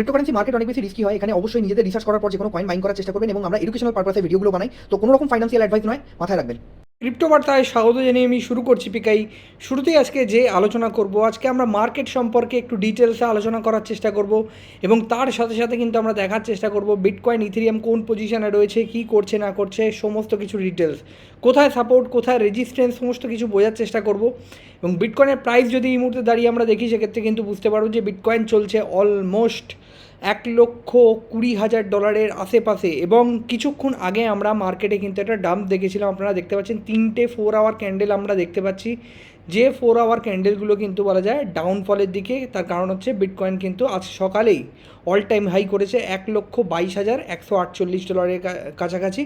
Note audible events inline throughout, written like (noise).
Cryptocurrency market অনেক বেশি risky হয়, এখানে অবশ্যই নিজেদের রিসার্চ করার পর যে কোনো কয়েন মাইন করার চেষ্টা করবেন এবং আমরা এডুকেশনাল পারপাসে ভিডিওগুলো বানাই। তো কোনো রকম ফাইন্যান্সিয়াল অ্যাডভাইস নয়, মাথায় রাখবেন। ক্রিপ্টো বার্তায় স্বাগত জানিয়ে আমি শুরু করছি পিকাই। শুরুতেই আজকে যে আলোচনা করব, আজকে আমরা মার্কেট সম্পর্কে একটু ডিটেলসে আলোচনা করার চেষ্টা করব এবং তার সাথে সাথে কিন্তু আমরা দেখার চেষ্টা করব বিটকয়েন ইথেরিয়াম কোন পজিশনে রয়েছে, কি করছে, না করছে, সমস্ত কিছু ডিটেলস কোথায় সাপোর্ট কোথায় রেজিস্ট্যান্স সমস্ত কিছু বোঝার চেষ্টা করব এবং বিটকয়েনের প্রাইস যদি এই মুহূর্তে দাঁড়িয়ে আমরা দেখি, সেক্ষেত্রে কিন্তু বুঝতে পারব যে বিটকয়েন চলছে অলমোস্ট এক লক্ষ কুড়ি হাজার ডলারের আশেপাশে এবং কিছুক্ষণ আগে আমরা মার্কেটে কিন্তু একটা ডাম্প দেখেছিলাম। আপনারা দেখতে পাচ্ছেন তিনটে ফোর আওয়ার ক্যান্ডেল আমরা দেখতে পাচ্ছি। যে ফোর আওয়ার ক্যান্ডেলগুলো কিন্তু বলা যায় ডাউনফলের দিকে, তার কারণ হচ্ছে বিটকয়েন কিন্তু আজ সকালেই অল টাইম হাই করেছে এক লক্ষ বাইশ হাজার একশো আটচল্লিশ ডলারের কাছাকাছি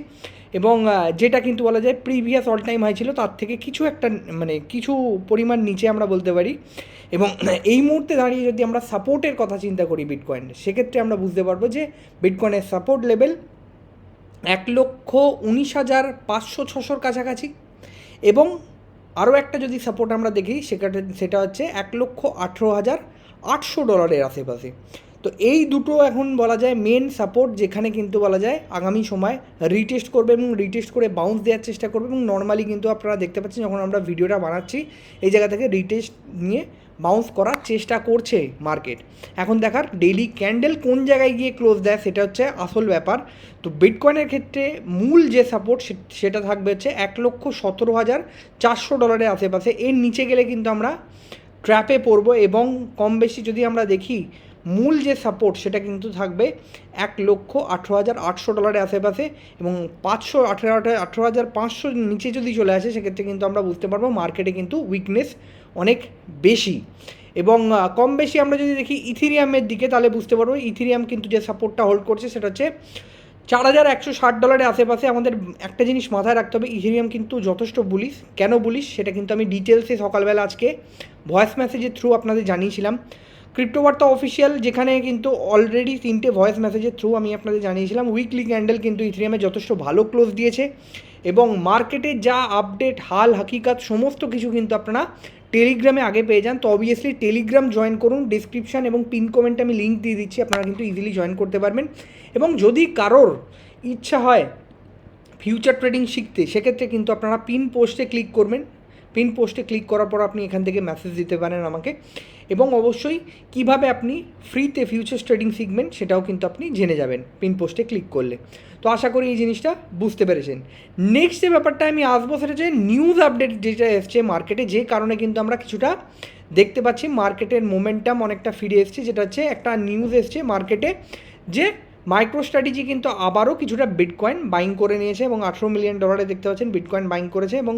এবং যেটা কিন্তু বলা যায় প্রিভিয়াস অল টাইম হাই ছিল, তার থেকে কিছু একটা মানে কিছু পরিমাণ নিচে আমরা বলতে পারি এবং (clears throat) এই মুহূর্তে দাঁড়িয়ে যদি আমরা সাপোর্টের কথা চিন্তা করি বিটকয়েন সেক্ষেত্রে আমরা বুঝতে পারব যে বিটকয়েনের সাপোর্ট লেভেল এক লক্ষ উনিশ হাজার পাঁচশো ছশোর কাছাকাছি এবং আরও একটা যদি সাপোর্ট আমরা দেখি, সেটা সেটা হচ্ছে এক লক্ষ আঠেরো হাজার আটশো ডলারের আশেপাশে। তো এই দুটো এখন বলা যায় মেন সাপোর্ট যেখানে কিন্তু বলা যায় আগামী সময় রিটেস্ট করবে এবং রিটেস্ট করে বাউন্স দেওয়ার চেষ্টা করবে এবং নর্মালি কিন্তু আপনারা দেখতে পাচ্ছেন, যখন আমরা ভিডিওটা বানাচ্ছি, এই জায়গা থেকে রিটেস্ট নিয়ে বাউন্স করার চেষ্টা করছে মার্কেট এখন দেখার ডেইলি ক্যান্ডেল কোন জায়গায় গিয়ে ক্লোজ দেয় সেটা হচ্ছে আসল ব্যাপার। তো বিটকয়েনের ক্ষেত্রে মূল যে সাপোর্ট সেটা থাকবে হচ্ছে এক লক্ষ সতেরো হাজার চারশো ডলারের আশেপাশে। এর নিচে গেলে কিন্তু আমরা ট্র্যাপে পড়ব এবং কম বেশি যদি আমরা দেখি, মূল যে সাপোর্ট সেটা কিন্তু থাকবে এক লক্ষ আঠেরো হাজার আটশো ডলারের আশেপাশে এবং পাঁচশো আঠেরো আঠেরো হাজার পাঁচশো নিচে যদি চলে আসে, সেক্ষেত্রে কিন্তু আমরা বুঝতে পারব মার্কেটে কিন্তু উইকনেস অনেক বেশি। এবং কম বেশি আমরা যদি দেখি ইথিরিয়ামের দিকে, তাহলে বুঝতে পারব ইথিরিয়াম কিন্তু যে সাপোর্টটা হোল্ড করছে, সেটা হচ্ছে চার হাজার একশো ষাট ডলারের আশেপাশে আমাদের একটা জিনিস মাথায় রাখতে হবে, ইথেরিয়াম কিন্তু যথেষ্ট বুলিশ কেন বুলিশ সেটা কিন্তু আমি ডিটেলসে সকালবেলা আজকে ভয়েস মেসেজের থ্রু আপনাদের জানিয়েছিলাম। ক্রিপ্টোবার্তা অফিসিয়াল যেখানে কিন্তু অলরেডি তিনটে ভয়েস মেসেজের থ্রু আমি আপনাদের জানিয়েছিলাম। উইকলি ক্যান্ডেল কিন্তু ইথেরিয়ামে যথেষ্ট ভালো ক্লোজ দিয়েছে। এবং মার্কেটে যা আপডেট হাল, হাকিকাত, সমস্ত কিছু কিন্তু আপনারা টেলিগ্রামে আগে পেয়ে যান, তো অবভিয়াসলি টেলিগ্রাম জয়েন করুন ডিসক্রিপশান এবং পিন কমেন্টে আমি লিঙ্ক দিয়ে দিচ্ছি, আপনারা কিন্তু ইজিলি জয়েন করতে পারবেন। এবং যদি কারোর ইচ্ছা হয় ফিউচার ট্রেডিং শিখতে, সেক্ষেত্রে কিন্তু আপনারা পিন পোস্টে ক্লিক করবেন। পিন পোস্টে ক্লিক করার পর আপনি এখান থেকে মেসেজ দিতে পারেন আমাকে। এবং অবশ্যই কীভাবে আপনি ফ্রিতে ফিউচার ট্রেডিং শিখবেন সেটাও কিন্তু আপনি জেনে যাবেন পিন পোস্টে ক্লিক করলে। তো আশা করি এই জিনিসটা বুঝতে পেরেছেন। নেক্সট যে ব্যাপারটা আমি আসব সেটা হচ্ছে নিউজ আপডেট যেটা এসছে মার্কেটে যে কারণে কিন্তু আমরা কিছুটা দেখতে পাচ্ছি মার্কেটের মোমেন্টাম অনেকটা ফিরে এসছে, যেটা হচ্ছে একটা নিউজ এসছে মার্কেটে যে মাইক্রো স্ট্র্যাটেজি কিন্তু আবারও কিছুটা বিটকয়েন বাইং করে নিয়েছে এবং আঠেরো মিলিয়ন ডলারে দেখতে পাচ্ছেন বিটকয়েন বাইং করেছে এবং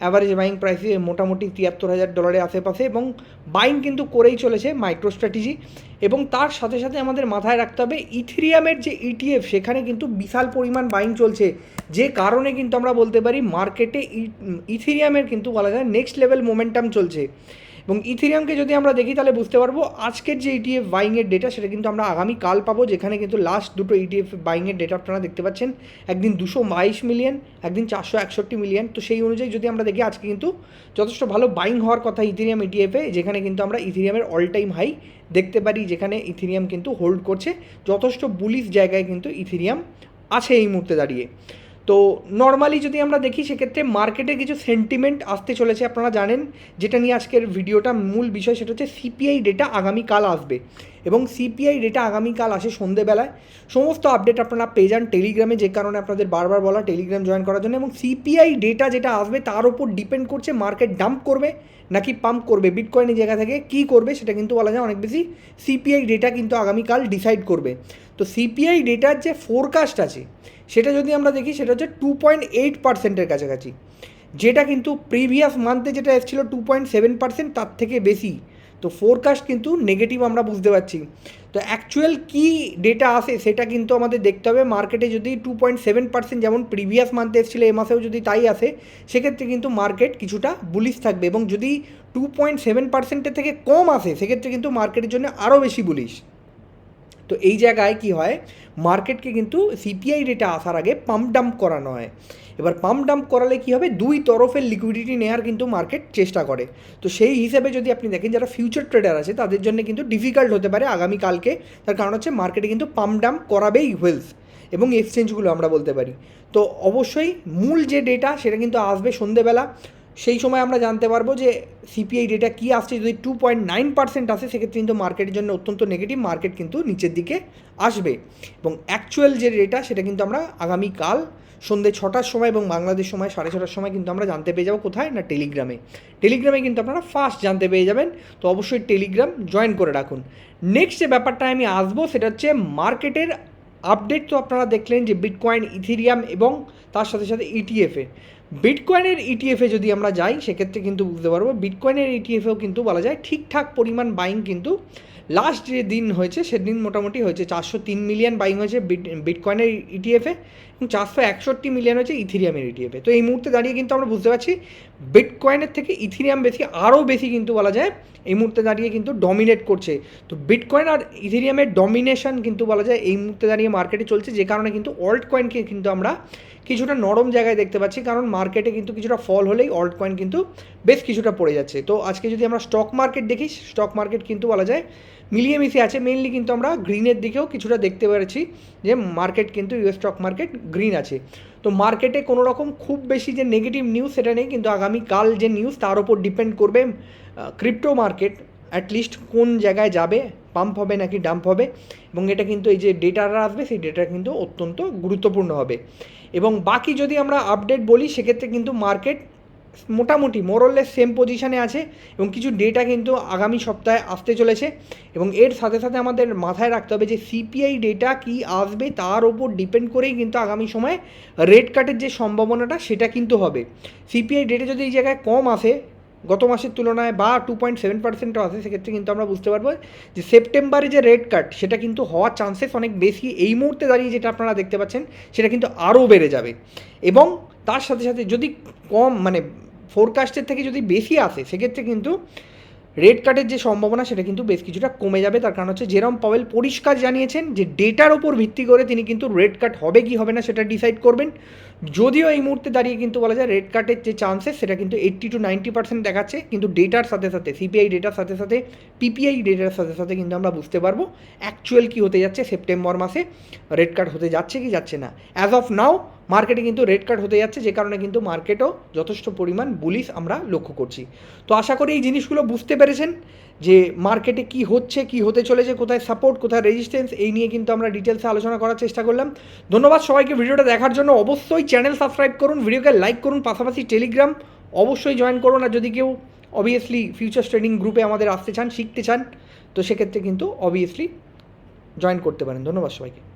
অ্যাভারেজ বাইং প্রাইস মোটামুটি তিয়াত্তর হাজার ডলারের আশেপাশে এবং বাইং কিন্তু করেই চলেছে মাইক্রো স্ট্র্যাটেজি এবং তার সাথে সাথে আমাদের মাথায় রাখতে হবে ইথিরিয়ামের যে ইটিএফ সেখানে কিন্তু বিশাল পরিমাণ বাইং চলছে। যে কারণে কিন্তু আমরা বলতে পারি মার্কেটে ইথিরিয়ামের কিন্তু বলা যায় নেক্সট লেভেল মোমেন্টাম চলছে। এবং ইথিরিয়ামকে যদি আমরা দেখি, তাহলে বুঝতে পারব আজকের যে E ইটিএফ বাইংয়ের ডেটা সেটা কিন্তু আমরা আগামী কাল পাবো, যেখানে কিন্তু লাস্ট দুটো E ইটিএফ বাইংয়ের ডেটা আপনারা দেখতে পাচ্ছেন। একদিন দুশো বাইশ মিলিয়ন একদিন চারশো একষট্টি মিলিয়ন তো সেই অনুযায়ী যদি আমরা দেখি, আজকে কিন্তু যথেষ্ট ভালো বাইং হওয়ার কথা ইথিরিয়াম ইটিএফে যেখানে কিন্তু আমরা ইথিরিয়ামের অল টাইম হাই দেখতে পারি, যেখানে ইথিরিয়াম কিন্তু হোল্ড করছে। যথেষ্ট বুলিশ জায়গায় কিন্তু ইথিরিয়াম আছে এই মুহূর্তে দাঁড়িয়ে। তো নর্মালি যদি আমরা দেখি, সেক্ষেত্রে মার্কেটে কিছু সেন্টিমেন্ট আসতে চলেছে, আপনারা জানেন, যেটা নিয়ে আজকের ভিডিওটা মূল বিষয় সেটা হচ্ছে সিপিআই ডেটা আগামীকাল আসবে। এবং সিপিআই ডেটা আগামীকাল আসে সন্ধেবেলায়। সমস্ত আপডেট আপনারা পেয়ে যান টেলিগ্রামে যে কারণে আপনাদের বারবার বলা টেলিগ্রাম জয়েন করার জন্য। এবং সিপিআই ডেটা যেটা আসবে, তার উপর ডিপেন্ড করছে মার্কেট ডাম্প করবে, নাকি পাম্প করবে। বিটকয়েনের জায়গা থেকে কী করবে, সেটা কিন্তু বলা যায় অনেক বেশি। সিপিআই ডেটা কিন্তু আগামীকাল ডিসাইড করবে। তো সিপিআই ডেটার যে ফোরকাস্ট আছে, সেটা যদি আমরা দেখি, সেটা হচ্ছে টু পয়েন্ট এইট পার্সেন্টের কাছাকাছি। যেটা কিন্তু প্রিভিয়াস মান্থে যেটা এসেছিল টু পয়েন্ট সেভেন পার্সেন্ট তার থেকে বেশি। তো ফোরকাস্ট কিন্তু নেগেটিভ আমরা বুঝতে পারছি। তো অ্যাকচুয়াল কী ডেটা আসে, সেটা কিন্তু আমাদের দেখতে হবে। মার্কেটে যদি টু পয়েন্ট সেভেন পার্সেন্ট যেমন প্রিভিয়াস মান্থে এসেছিল, এ মাসেও যদি তাই আসে, সেক্ষেত্রে কিন্তু মার্কেট কিছুটা বুলিশ থাকবে। এবং যদি টু পয়েন্ট সেভেন পার্সেন্টের থেকে কম আসে, সেক্ষেত্রে কিন্তু মার্কেটের জন্য আরও বেশি বুলিশ তো এই জায়গায় কি হয়? মার্কেটকে কিন্তু সিপিআই রেটে আসার আগে পাম্প ডাম্প করানো হয়। এবার পাম্প ডাম্প করালে কী হবে? দুই তরফের লিকুইডিটি নেওয়ার কিন্তু মার্কেট চেষ্টা করে। তো সেই হিসেবে যদি আপনি দেখেন, যারা ফিউচার ট্রেডার আছে, তাদের জন্য কিন্তু ডিফিকাল্ট হতে পারে আগামীকালকে তার কারণ হচ্ছে মার্কেটে কিন্তু পাম্প ডাম্প করাবেই ওয়েলস এবং এক্সচেঞ্জগুলো আমরা বলতে পারি। তো অবশ্যই মূল যে ডেটা সেটা কিন্তু আসবে সন্ধেবেলা। সেই সময় আমরা জানতে পারব যে সিপিআই ডেটা কী আসছে। যদি টু পয়েন্ট নাইন পার্সেন্ট আসে, সেক্ষেত্রে কিন্তু মার্কেটের জন্য অত্যন্ত নেগেটিভ মার্কেট কিন্তু নিচের দিকে আসবে। এবং অ্যাকচুয়াল যে ডেটা সেটা কিন্তু আমরা আগামীকাল সন্ধ্যে ছটার সময় এবং বাংলাদেশ সময় সাড়ে ছটার সময় কিন্তু আমরা জানতে পেয়ে যাব কোথায়? না টেলিগ্রামে। টেলিগ্রামে কিন্তু আপনারা ফার্স্ট জানতে পেয়ে যাবেন। তো অবশ্যই টেলিগ্রাম জয়েন করে রাখুন। নেক্সট যে ব্যাপারটা আমি আসব, সেটা হচ্ছে মার্কেটের আপডেট তো আপনারা দেখলেন যে বিটকয়েন ইথিরিয়াম এবং তার সাথে সাথে E ইটিএফে বিটকয়েনের ইটিএফে যদি আমরা যাই, সেক্ষেত্রে কিন্তু বুঝতে পারব বিটকয়েনের ইটিএফেও কিন্তু বলা যায় ঠিকঠাক পরিমাণ বাইং কিন্তু লাস্ট যে দিন হয়েছে, সেদিন মোটামুটি হয়েছে চারশো তিন মিলিয়ন বাইং হয়েছে বিট বিটকয়েনের ইটিএফে এবং চারশো একষট্টি মিলিয়ন হয়েছে ইথিরিয়ামের ইটিএফে তো এই মুহূর্তে দাঁড়িয়ে কিন্তু আমরা বুঝতে পারছি বিটকয়েনের থেকে ইথিরিয়াম বেশি, আরও বেশি কিন্তু বলা যায় এই মুহূর্তে দাঁড়িয়ে কিন্তু ডমিনেট করছে। তো বিটকয়েন আর ইথেরিয়ামের ডমিনেশন কিন্তু বলা যায় এই মুহূর্তে দাঁড়িয়ে মার্কেটে চলছে, যে কারণে কিন্তু অল্ট কয়েনকে কিন্তু আমরা কিছুটা নরম জায়গায় দেখতে পাচ্ছি, কারণ মার্কেটে কিন্তু কিছুটা ফল হলেই অল্ট কয়েন কিন্তু বেশ কিছুটা পড়ে যাচ্ছে। তো আজকে যদি আমরা স্টক মার্কেট দেখি স্টক মার্কেট কিন্তু বলা যায় মিলিয়ে মিশিয়ে আছে মেনলি কিন্তু আমরা গ্রিনের দিকেও কিছুটা দেখতে পেরেছি যে মার্কেট কিন্তু ইউএস স্টক মার্কেট গ্রিন আছে। তো মার্কেটে কোনো রকম খুব বেশি যে নেগেটিভ নিউজ সেটা নেই, কিন্তু আগামীকাল যে নিউজ তার উপর ডিপেন্ড করবে ক্রিপ্টো মার্কেট অ্যাটলিস্ট কোন জায়গায় যাবে পাম্প হবে নাকি ডাম্প হবে, এবং এটা কিন্তু এই যে ডেটাটা আসবে, সেই ডেটা কিন্তু অত্যন্ত গুরুত্বপূর্ণ হবে। এবং বাকি যদি আমরা আপডেট বলি, সেক্ষেত্রে কিন্তু মার্কেট মোটামুটি মোরললেস সেম পজিশানে আছে এবং কিছু ডেটা কিন্তু আগামী সপ্তাহে আসতে চলেছে এবং এর সাথে সাথে আমাদের মাথায় রাখতে হবে যে সিপিআই ডেটা কি আসবে তার ওপর ডিপেন্ড করেই কিন্তু আগামী সময়ে রেড কাটের যে সম্ভাবনাটা সেটা কিন্তু হবে। সিপিআই ডেটা যদি এই জায়গায় কম আসে, গত মাসের তুলনায় বা টু পয়েন্ট সেভেন পার্সেন্টও আসে, সেক্ষেত্রে কিন্তু আমরা বুঝতে পারব যে সেপ্টেম্বরে যে রেড কাট সেটা কিন্তু হওয়ার চান্সেস অনেক বেশি। এই মুহূর্তে দাঁড়িয়ে যেটা আপনারা দেখতে পাচ্ছেন, সেটা কিন্তু আরও বেড়ে যাবে। এবং তার সাথে সাথে যদি কম মানে ফোরকাস্টের থেকে যদি বেশি আসে, সেক্ষেত্রে কিন্তু রেড কার্ডের যে সম্ভাবনা, সেটা কিন্তু বেশ কিছুটা কমে যাবে। তার কারণ হচ্ছে জেরম পাওয়েল পরিষ্কার জানিয়েছেন যে ডেটার ওপর ভিত্তি করে তিনি কিন্তু রেড কার্ড হবে কি হবে না, সেটা ডিসাইড করবেন। যদিও এই মুহূর্তে দাঁড়িয়ে কিন্তু বলা যায় রেড কার্ডের যে চান্সেস সেটা কিন্তু এইট্টি টু নাইনটি পার্সেন্ট দেখাচ্ছে। কিন্তু ডেটার সাথে সাথে সিপিআই ডেটার সাথে সাথে পিপিআই ডেটার সাথে সাথে কিন্তু আমরা বুঝতে পারব অ্যাকচুয়াল কী হতে যাচ্ছে সেপ্টেম্বর মাসে। রেড কার্ড হতে যাচ্ছে কি যাচ্ছে না। অ্যাজ অফ নাও মার্কেটে কিন্তু রেড কার্ড হতে যাচ্ছে, যে কারণে কিন্তু মার্কেটও যথেষ্ট পরিমাণ বুলিশ আমরা লক্ষ্য করছি। তো আশা করি এই জিনিসগুলো বুঝতে পেরেছেন। যে মার্কেটে কি হচ্ছে, কি হতে চলেছে, কোথায় সাপোর্ট কোথায় রেজিস্ট্যান্স এই নিয়ে কিন্তু আমরা ডিটেলসে আলোচনা করার চেষ্টা করলাম। ধন্যবাদ সবাইকে ভিডিওটা দেখার জন্য। অবশ্যই চ্যানেল সাবস্ক্রাইব করুন, ভিডিওকে লাইক করুন, পাশাপাশি টেলিগ্রাম অবশ্যই জয়েন করুন। আর যদি কেউ অবভিয়াসলি ফিউচার ট্রেডিং গ্রুপে আমাদের আসতে চান, শিখতে চান, তো সেক্ষেত্রে কিন্তু অবভিয়াসলি জয়েন করতে পারেন। ধন্যবাদ সবাইকে।